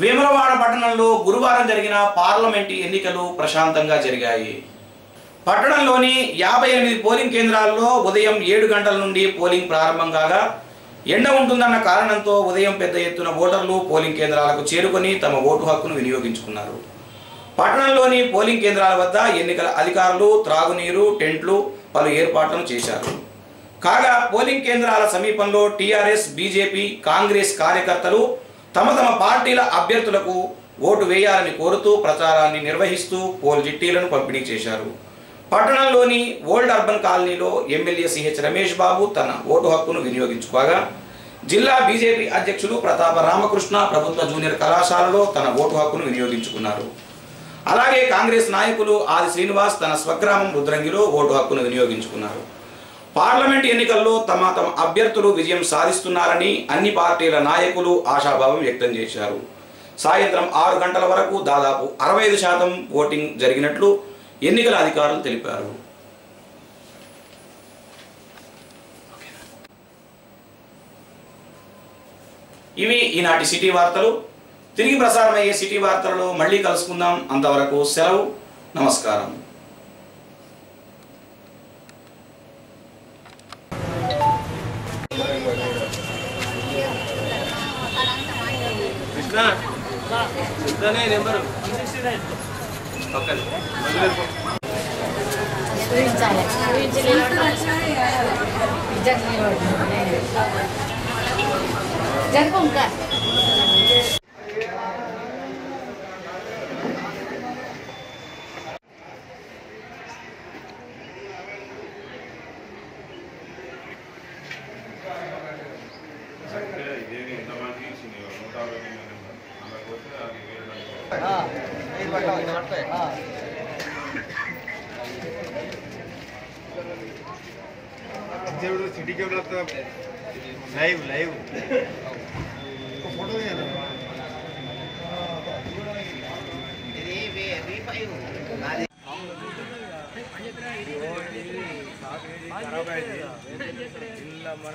వేములవాడ పట్టణంలో గురువారం జరిగిన పార్లమెంటు ఎన్నికలు ప్రశాంతంగా జరిగాయి. పట్టణంలోని యాభై ఎనిమిది పోలింగ్ కేంద్రాల్లో ఉదయం ఏడు గంటల నుండి పోలింగ్ ప్రారంభం కాగా ఎండ ఉంటుందన్న కారణంతో ఉదయం పెద్ద ఎత్తున ఓటర్లు పోలింగ్ కేంద్రాలకు చేరుకొని తమ ఓటు హక్కును వినియోగించుకున్నారు. పట్టణంలోని పోలింగ్ కేంద్రాల వద్ద ఎన్నికల అధికారులు త్రాగునీరు టెంట్లు పలు ఏర్పాట్లను చేశారు. కాగా పోలింగ్ కేంద్రాల సమీపంలో టీఆర్ఎస్ బీజేపీ కాంగ్రెస్ కార్యకర్తలు తమ తమ పార్టీల అభ్యర్థులకు ఓటు వేయాలని కోరుతూ ప్రచారాన్ని నిర్వహిస్తూ పోల్ చిట్టీలను పంపిణీ చేశారు. పట్టణంలోని ఓల్డ్ అర్బన్ కాలనీలో ఎమ్మెల్యే సిహెచ్ రమేష్ బాబు తన ఓటు హక్కును వినియోగించుకోగా జిల్లా బీజేపీ అధ్యక్షులు ప్రతాప రామకృష్ణ ప్రభుత్వ జూనియర్ కళాశాలలో తన ఓటు హక్కును వినియోగించుకున్నారు. అలాగే కాంగ్రెస్ నాయకులు ఆది శ్రీనివాస్ తన స్వగ్రామం రుద్రంగిలో ఓటు హక్కును వినియోగించుకున్నారు. పార్లమెంట్ ఎన్నికల్లో తమ తమ అభ్యర్థులు విజయం సాధిస్తున్నారని అన్ని పార్టీల నాయకులు ఆశాభావం వ్యక్తం చేశారు. సాయంత్రం ఆరు గంటల వరకు దాదాపు అరవై ఐదు శాతం ఓటింగ్ జరిగినట్లు ఎన్నికల అధికారులు తెలిపారు. ఇవి ఈనాటి సిటీ వార్తలు. తిరిగి ప్రసారమయ్యే సిటీ వార్తలలో మళ్ళీ కలుసుకుందాం. అంతవరకు సెలవు. నమస్కారం. కృష్ణ సిద్ధనే నెంబరు పక్కన దేవుడు సిటీకి లైవ్ లైవ్. ఫోటో ఖరాబ్ అయింది ఇలా మన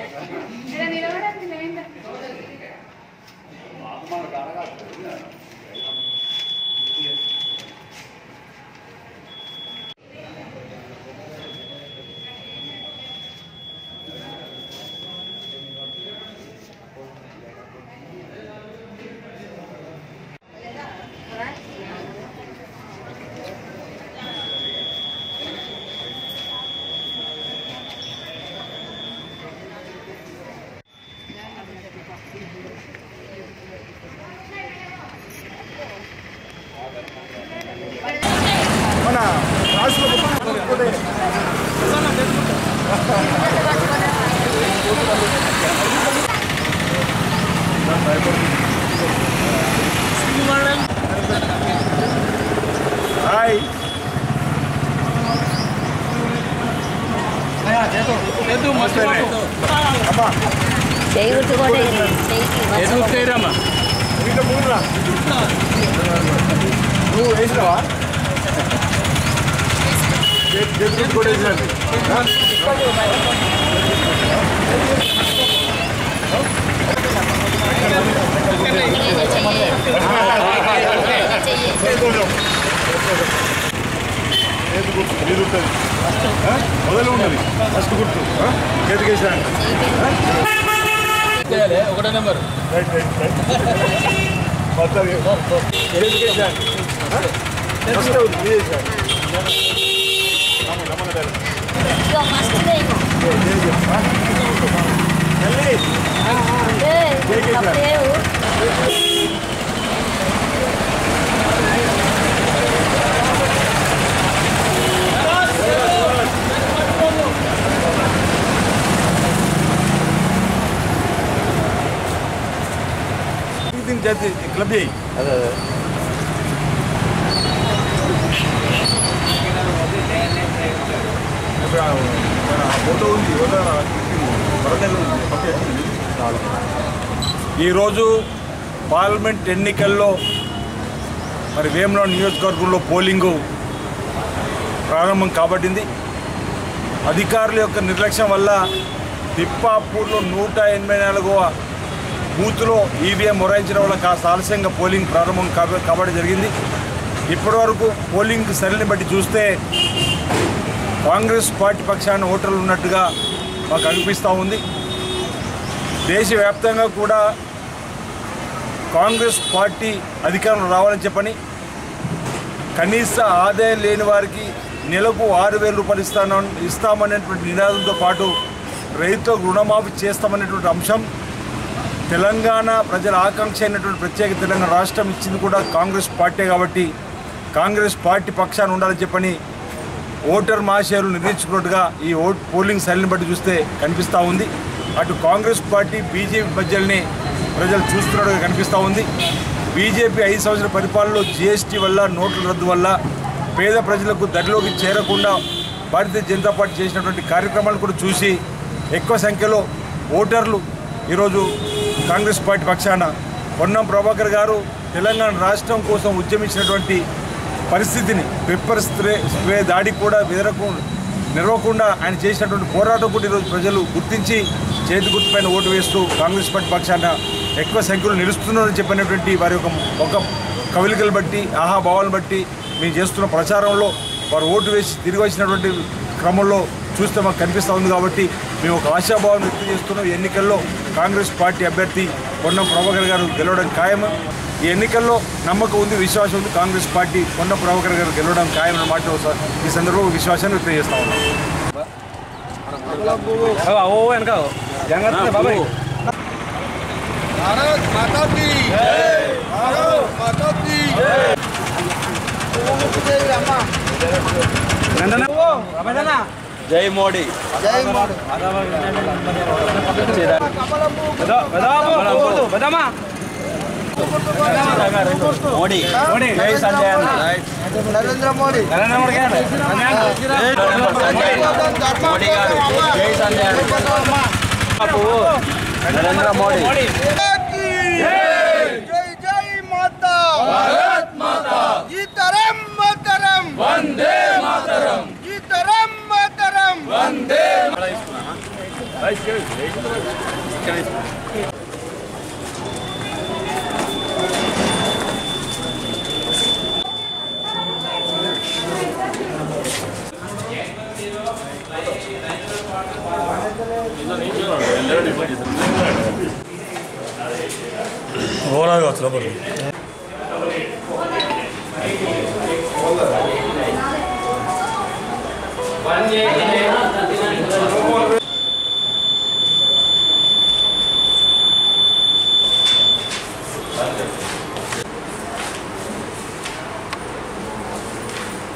హాయ్ చేయి గుర్తు కూడా చేయికి వీటిలో ముందురా నువ్వు వేసినావా కూడా 何何何全くエレじゃん ఈరోజు పార్లమెంట్ ఎన్నికల్లో మరి వేమలో నియోజకవర్గంలో పోలింగు ప్రారంభం కాబట్టింది. అధికారుల యొక్క నిర్లక్ష్యం వల్ల తిప్పాపూర్లో నూట ఎనభై నాలుగవ బూత్లో ఈవీఎం మొరాయించడం వల్ల కాస్త ఆలస్యంగా పోలింగ్ ప్రారంభం కాబట్టి జరిగింది. ఇప్పటివరకు పోలింగ్ సరళిని బట్టి చూస్తే కాంగ్రెస్ పార్టీ పక్షాన ఓటర్లు ఉన్నట్టుగా మాకు అనిపిస్తూ ఉంది. దేశవ్యాప్తంగా కూడా కాంగ్రెస్ పార్టీ అధికారంలో రావాలని చెప్పని కనీస ఆదాయం లేని వారికి నెలకు ఆరు వేల రూపాయలు ఇస్తాను ఇస్తామనేటువంటి నినాదంతో పాటు రైతులకు రుణమాఫీ చేస్తామనేటువంటి అంశం తెలంగాణ ప్రజల ఆకాంక్ష అయినటువంటి ప్రత్యేక తెలంగాణ రాష్ట్రం ఇచ్చింది కూడా కాంగ్రెస్ పార్టీ కాబట్టి కాంగ్రెస్ పార్టీ పక్షాన ఉండాలని చెప్పని ఓటర్ మహాశయులు నిర్ణయించుకున్నట్టుగా ఈ ఓట్ పోలింగ్ సరళిని బట్టి చూస్తే కనిపిస్తూ ఉంది. అటు కాంగ్రెస్ పార్టీ బీజేపీ మధ్యలోనే ప్రజలు చూస్తున్నట్టుగా కనిపిస్తూ ఉంది. బీజేపీ ఐదు సంవత్సరాల పరిపాలనలో జీఎస్టీ వల్ల నోట్ల రద్దు వల్ల పేద ప్రజలకు దరిలోకి చేరకుండా భారతీయ జనతా పార్టీ చేసినటువంటి కార్యక్రమాలు కూడా చూసి ఎక్కువ సంఖ్యలో ఓటర్లు ఈరోజు కాంగ్రెస్ పార్టీ పక్షాన పొన్నం ప్రభాకర్ గారు తెలంగాణ రాష్ట్రం కోసం ఉద్యమించినటువంటి పరిస్థితిని పెప్పర్ స్ప్రే స్ప్రే దాడి కూడా బెదరకు నిలవకుండా ఆయన చేసినటువంటి పోరాటం కూడా ఈరోజు ప్రజలు గుర్తించి చేతి గుర్తుపైన ఓటు వేస్తూ కాంగ్రెస్ పార్టీ పక్షాన ఎక్కువ సంఖ్యలో నిలుస్తున్నారని చెప్పినటువంటి వారి యొక్క ఒక కవిలికలు బట్టి ఆహాభావాలను బట్టి మేము చేస్తున్న ప్రచారంలో వారు ఓటు వేసి తిరిగి వచ్చినటువంటి క్రమంలో చూస్తే మాకు కనిపిస్తూ ఉంది కాబట్టి మేము ఒక ఆశాభావం వ్యక్తం చేస్తున్నాం ఈ ఎన్నికల్లో కాంగ్రెస్ పార్టీ అభ్యర్థి పొన్నం ప్రభాకర్ గారు గెలవడం ఖాయం ఈ ఎన్నికల్లో నమ్మకం ఉంది విశ్వాసం ఉంది కాంగ్రెస్ పార్టీ పొన్నం ప్రభాకర్ గారు గెలవడం ఖాయం అన్న మాట ఒకసారి ఈ సందర్భంలో విశ్వాసాన్ని వ్యక్తం చేస్తా ఉన్నాం भारत माता की भारत माता की జై మోడీ. జై మోడీ. మోడీ. జై సంజయ్ నరేంద్ర మోడీ. నరేంద్ర మోడీ మోడీ. ఈ తరం మాతరం. వందే మాతరం. వందే ఓవరాల్గా వచ్చిన పడుతుంది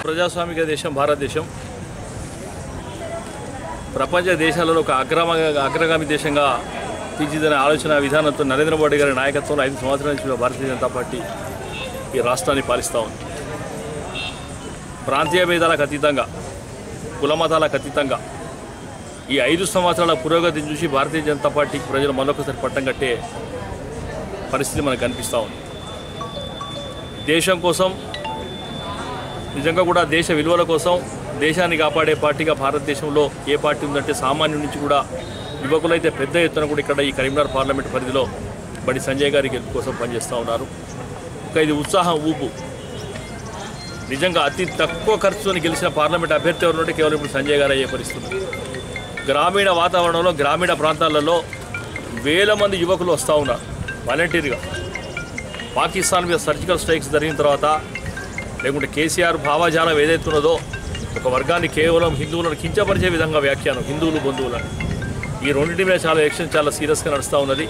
ప్రజాస్వామిక దేశం భారతదేశం ప్రపంచ దేశాలలో ఒక అగ్రమ అగ్రగామి దేశంగా తీర్చిదిన ఆలోచన విధానంతో నరేంద్ర మోడీ గారి నాయకత్వంలో ఐదు సంవత్సరాల నుంచి భారతీయ జనతా పార్టీ ఈ రాష్ట్రాన్ని పాలిస్తూ ఉంది. ప్రాంతీయ భేదాలకు అతీతంగా కులమతాలకు అతీతంగా ఈ ఐదు సంవత్సరాల పురోగతిని చూసి భారతీయ జనతా పార్టీకి ప్రజలు మరొకసారి పట్టం కట్టే పరిస్థితి మనకు కనిపిస్తూ ఉంది. దేశం కోసం నిజంగా కూడా దేశ విలువల కోసం దేశాన్ని కాపాడే పార్టీగా భారతదేశంలో ఏ పార్టీ ఉందంటే సామాన్యుడి నుంచి కూడా యువకులైతే పెద్ద ఎత్తున కూడా ఇక్కడ ఈ కరీంనగర్ పార్లమెంట్ పరిధిలో బడి సంజయ్ గారి గెలుపు కోసం పనిచేస్తూ ఉన్నారు. ఒక ఇది ఉత్సాహం ఊపు. నిజంగా అతి తక్కువ ఖర్చుతో గెలిచిన పార్లమెంట్ అభ్యర్థి ఎవరు కేవలం ఇప్పుడు సంజయ్ గారు అయ్యే పరిస్థితి. గ్రామీణ వాతావరణంలో గ్రామీణ ప్రాంతాలలో వేల మంది యువకులు వస్తూ ఉన్నారు వాలంటీర్గా పాకిస్తాన్ మీద సర్జికల్ స్ట్రైక్స్ జరిగిన తర్వాత లేకుంటే కేసీఆర్ భావజాలం ఏదైతే ఉన్నదో ఒక వర్గాన్ని కేవలం హిందువులను కించపరిచే విధంగా వ్యాఖ్యానం హిందువులు బంధువులను ఈ రెండింటి మీద చాలా ఎలక్షన్ చాలా సీరియస్గా నడుస్తూ ఉన్నది.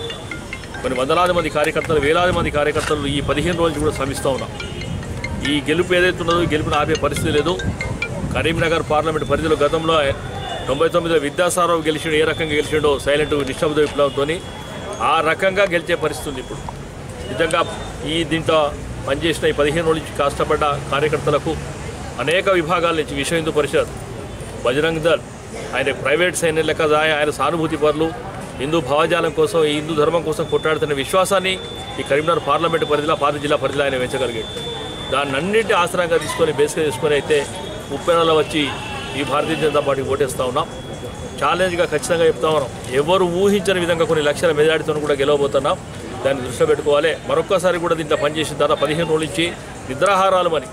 కొన్ని వందలాది మంది కార్యకర్తలు వేలాది మంది కార్యకర్తలు ఈ పదిహేను రోజులు కూడా శ్రమిస్తూ ఉన్నాం. ఈ గెలుపు ఏదైతే ఉన్నదో గెలుపును ఆపే పరిస్థితి లేదు. కరీంనగర్ పార్లమెంట్ పరిధిలో గతంలో తొంభై తొమ్మిదిలో విద్యాసారావు గెలిచిండు ఏ రకంగా గెలిచిండో సైలెంట్ నిశ్శబ్ద విప్లవంతో ఆ రకంగా గెలిచే పరిస్థితి ఉంది ఇప్పుడు. నిజంగా ఈ దీంట్లో పనిచేసిన ఈ పదిహేను రోజుల నుంచి కష్టపడ్డ కార్యకర్తలకు అనేక విభాగాల నుంచి విశ్వ హిందూ పరిషత్? బజరంగ్ దళ్ ఆయన ప్రైవేట్ సైన్యం లెక్క ఆయన సానుభూతి పరులు. హిందూ భావజాలం కోసం ఈ హిందూ ధర్మం కోసం కొట్లాడుతున్న విశ్వాసాన్ని ఈ కరీంనగర్ పార్లమెంటు పరిధిలో పాత జిల్లా పరిధిలో ఆయన పెంచగలిగాడు దాన్ని అన్నింటి ఆసరాగా తీసుకొని బేస్గా తీసుకొని అయితే ముప్పై నెలలో వచ్చి ఈ భారతీయ జనతా పార్టీకి ఓటేస్తూ ఉన్నాం. ఛాలెంజ్గా ఖచ్చితంగా చెప్తా ఉన్నాం. ఎవరు ఊహించని విధంగా కొన్ని లక్షల మెజారిటీతో కూడా గెలవబోతున్నాం. దాన్ని దృష్టిలో పెట్టుకోవాలి. మరొక్కసారి కూడా దీంట్లో పనిచేసిన తర్వాత పదిహేను రోజుల నుంచి నిద్రాహారాలు మరి.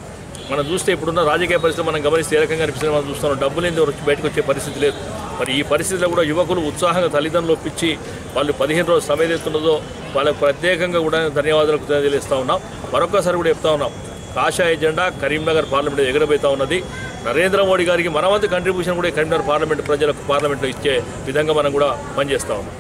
మనం చూస్తే ఇప్పుడున్న రాజకీయ పరిస్థితి మనం గమనిస్తే ఏ రకంగా అనిపిస్తుంది మనం చూస్తున్నాం. డబ్బులు ఏంది బయటకు వచ్చే పరిస్థితి లేదు. మరి ఈ పరిస్థితిలో కూడా యువకులు ఉత్సాహంగా తల్లిదండ్రులు ఒప్పించి వాళ్ళు పదిహేను రోజులు సమయం ఎత్తున్నదో వాళ్ళకు ప్రత్యేకంగా కూడా ధన్యవాదాలు తెలియజేస్తూ ఉన్నాం. మరొకసారి కూడా చెప్తా ఉన్నాం. కాషాయ జెండా కరీంనగర్ పార్లమెంట్ ఎగరబోతా ఉన్నది. నరేంద్ర మోడీ గారికి మనవంతు కంట్రిబ్యూషన్ కూడా కరీంనగర్ పార్లమెంట్ ప్రజలకు పార్లమెంట్లో ఇచ్చే విధంగా మనం కూడా పనిచేస్తూ ఉన్నాం.